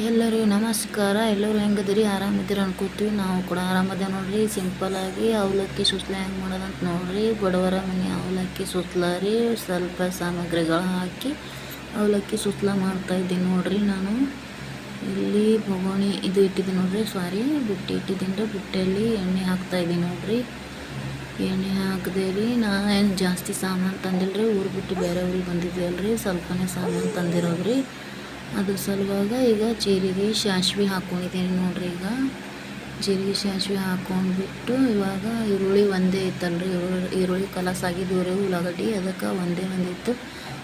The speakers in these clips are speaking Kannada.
ಎಲ್ಲರಿಗೂ ನಮಸ್ಕಾರ, ಎಲ್ಲರೂ ಹೆಂಗದಿರಿ ಆರಾಮಿದ್ದೀರಿ ಅನ್ಕೋತೀವಿ ನಾವು ಕೂಡ ಆರಾಮದ ನೋಡ್ರಿ. ಸಿಂಪಲಾಗಿ ಅವಲಕ್ಕಿ ಸುಸ್ಲ ಹೆಂಗೆ ಮಾಡೋದಂತ ನೋಡ್ರಿ. ಬಡವರ ಮನೆ ಅವಲಕ್ಕಿ ಸುಸ್ಲ ರೀ. ಸ್ವಲ್ಪ ಸಾಮಗ್ರಿಗಳು ಹಾಕಿ ಅವಲಕ್ಕಿ ಸುಸ್ಲ ಮಾಡ್ತಾಯಿದ್ದೀನಿ ನೋಡ್ರಿ ನಾನು. ಇಲ್ಲಿ ಬೊಗೋಣಿ ಇದು ಇಟ್ಟಿದ್ದೀನಿ ನೋಡ್ರಿ. ಸಾರಿ ಬುಟ್ಟಿ ಇಟ್ಟಿದ್ದೀನಿ ರೀ. ಬುಟ್ಟಿಯಲ್ಲಿ ಎಣ್ಣೆ ಹಾಕ್ತಾಯಿದ್ದೀನಿ ನೋಡ್ರಿ. ಎಣ್ಣೆ ಹಾಕಿದೆ ರೀ. ನಾ ಏನು ಜಾಸ್ತಿ ಸಾಮಾನು ತಂದಿಲ್ಲ ರೀ ಊರು ಬಿಟ್ಟು ಬೇರೆ ಊರಿಗೆ ಬಂದಿದ್ದೀವಲ್ರಿ ಸ್ವಲ್ಪನೇ ಸಾಮಾನು ತಂದಿರೋದ್ರಿ ಅದ್ರ ಸಲುವಾಗ ಈಗ ಜೀರಿಗೆ ಸಾಸ್ವೆ ಹಾಕ್ಕೊಂಡಿದ್ದೀನಿ ನೋಡ್ರಿ ಈಗ. ಜೀರಿಗೆ ಸಾಸ್ವೆ ಹಾಕ್ಕೊಂಡ್ಬಿಟ್ಟು ಇವಾಗ ಈರುಳ್ಳಿ ಒಂದೇ ಇತ್ತಲ್ರಿ. ಈರುಳ್ಳಿ ಈರುಳ್ಳಿ ಕಲಸಾಗಿದ್ದು ರೀ ಉಳ್ಳಾಗಡ್ಡಿ ಅದಕ್ಕೆ ಒಂದೇ ಒಂದಿತ್ತು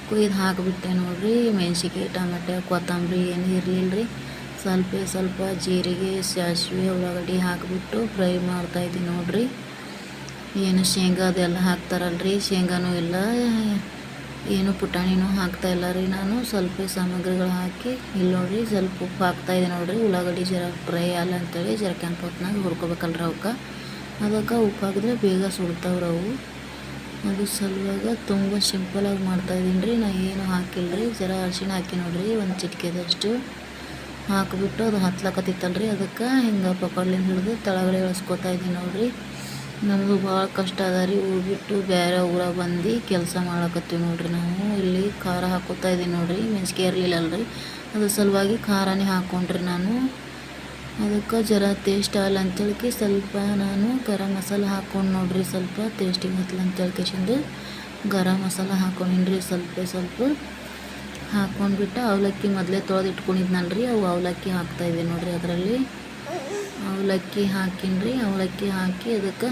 ಕುಯ್ದು ಹಾಕಿಬಿಟ್ಟೆ ನೋಡ್ರಿ. ಮೆಣಸಿಗೆ ಟೊಮೆಟೊ, ಕೊತ್ತಂಬರಿ ಏನು ಇರಲಿಲ್ಲ ರೀ ಸ್ವಲ್ಪ ಸ್ವಲ್ಪ ಜೀರಿಗೆ ಸಾಸಿವೆ ಉಳ್ಳಾಗಡ್ಡಿ ಹಾಕಿಬಿಟ್ಟು ಫ್ರೈ ಮಾಡ್ತಾಯಿದ್ದೀನಿ ನೋಡ್ರಿ. ಏನು ಶೇಂಗಾ ಅದೆಲ್ಲ ಹಾಕ್ತಾರಲ್ರಿ. ಶೇಂಗಾನೂ ಇಲ್ಲ. ಏನು ಪುಟಾಣಿನೂ ಹಾಕ್ತಾ ಇಲ್ಲ ರೀ ನಾನು. ಸ್ವಲ್ಪ ಸಾಮಗ್ರಿಗಳು ಹಾಕಿ, ಇಲ್ಲಿ ನೋಡ್ರಿ ಸ್ವಲ್ಪ ಉಪ್ಪು ಹಾಕ್ತಾ ಇದೆ ನೋಡ್ರಿ. ಉಳ್ಳಾಗಡ್ಡಿ ಜರ ಫ್ರೈ ಅಲ್ಲ ಅಂತೇಳಿ ಜರ ಕೆಂಪು ಹೊತ್ನಾಗ ಹುರ್ಕೋಬೇಕಲ್ರಿ ಅವಕ್ಕೆ. ಅದಕ್ಕೆ ಉಪ್ಪು ಹಾಕಿದ್ರೆ ಬೇಗ ಸುಡ್ತಾವ್ರಿ ಅವು. ಅದು ಸಲುವಾಗ ತುಂಬ ಸಿಂಪಲಾಗಿ ಮಾಡ್ತಾಯಿದ್ದೀನಿ ರೀ. ನಾ ಏನು ಹಾಕಿಲ್ಲ ರೀ ಜರ ಅರಿಶಿಣ ಹಾಕಿ ನೋಡ್ರಿ, ಒಂದು ಚಿಟಿಕೆದಷ್ಟು ಹಾಕಿಬಿಟ್ಟು ಅದು ಹತ್ಲಕತ್ತಿತ್ತಲ್ರಿ. ಅದಕ್ಕೆ ಹಿಂಗೆ ಪಕೋಡ್ಲಿಂದ ಹಿಡಿದು ತಳಗಡೆ ಇಳಿಸ್ಕೊತಾ ಇದ್ದೀನಿ ನೋಡಿರಿ. ನಮಗೂ ಭಾಳ ಕಷ್ಟ ಅದ ರೀ ಊರು ಬಿಟ್ಟು ಬೇರೆ ಊರಾಗ ಬಂದು ಕೆಲಸ ಮಾಡಕತ್ತೀವಿ ನೋಡ್ರಿ ನಾವು. ಇಲ್ಲಿ ಖಾರ ಹಾಕೋತಾ ಇದ್ದೀನಿ ನೋಡ್ರಿ ಮೆಣಸಿಗೆ ಇರಲಿಲ್ಲ ಅಲ್ರಿ ಅದ್ರ ಸಲುವಾಗಿ ಖಾರನೇ ಹಾಕ್ಕೊಂಡ್ರಿ ನಾನು. ಅದಕ್ಕೆ ಜರ ಟೇಸ್ಟ್ ಆಗಲ್ಲ ಅಂತೇಳಿ ಸ್ವಲ್ಪ ನಾನು ಗರಂ ಮಸಾಲ ಹಾಕ್ಕೊಂಡು ನೋಡ್ರಿ, ಸ್ವಲ್ಪ ಟೇಸ್ಟಿಗೆ ಹತ್ತಲ್ಲ ಅಂತೇಳಿ ಕೇಶಿಂದು ಗರಂ ಮಸಾಲ ಹಾಕೊಂಡಿನ್ರಿ ಸ್ವಲ್ಪ ಸ್ವಲ್ಪ. ಹಾಕೊಂಡ್ಬಿಟ್ಟು ಅವಲಕ್ಕಿ ಮೊದಲೇ ತೊಳೆದು ಇಟ್ಕೊಂಡಿದ್ನಲ್ರಿ ಅವು ಅವಲಕ್ಕಿ ಹಾಕ್ತಾಯಿದ್ದೆ ನೋಡ್ರಿ ಅದರಲ್ಲಿ. ಅವಲಕ್ಕಿ ಹಾಕಿನ್ರಿ, ಅವಲಕ್ಕಿ ಹಾಕಿ ಅದಕ್ಕೆ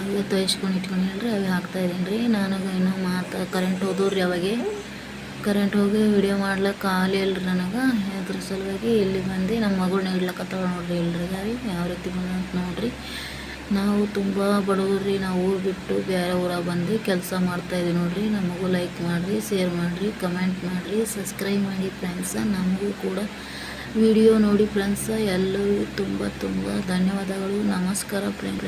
ಅವೇ ತೊಯ್ಸ್ಕೊಂಡು ಇಟ್ಕೊಂಡಿನ್ರಿ ಅವೇ ಹಾಕ್ತಾಯಿದ್ದೀನಿ ರೀ ನನಗೆ ಇನ್ನೂ ಮಾತು ಕರೆಂಟ್ ಹೋದವ್ರಿ ಅವಾಗೆ. ಕರೆಂಟ್ ಹೋಗಿ ವಿಡಿಯೋ ಮಾಡ್ಲಿಕ್ಕೆ ಆಗಲಿಲ್ಲ ರೀ ನನಗೆ. ಅದ್ರ ಸಲುವಾಗಿ ಇಲ್ಲಿ ಬಂದು ನಮ್ಮ ಮಗಳನ್ನ ಇಡ್ಲಕ್ಕತ್ತಾಳ ನೋಡ್ರಿ ಇಲ್ರಿ ಗಾರಿ ಯಾವ ರೀತಿ ಬಂದಂತ ನೋಡ್ರಿ. ನಾವು ತುಂಬ ಬಡವ್ರಿ, ನಾವು ಊರು ಬಿಟ್ಟು ಬೇರೆ ಊರ ಬಂದು ಕೆಲಸ ಮಾಡ್ತಾಯಿದ್ದೀವಿ ನೋಡ್ರಿ. ನಮಗೂ ಲೈಕ್ ಮಾಡಿರಿ ಶೇರ್ ಮಾಡಿರಿ ಕಮೆಂಟ್ ಮಾಡಿರಿ ಸಬ್ಸ್ಕ್ರೈಬ್ ಮಾಡಿ ಫ್ರೆಂಡ್ಸ ನಮಗೂ ಕೂಡ ವಿಡಿಯೋ ನೋಡಿ ಫ್ರೆಂಡ್ಸ ಎಲ್ಲರಿಗೂ ತುಂಬ ತುಂಬ ಧನ್ಯವಾದಗಳು. ನಮಸ್ಕಾರ ಫ್ರೆಂಡ್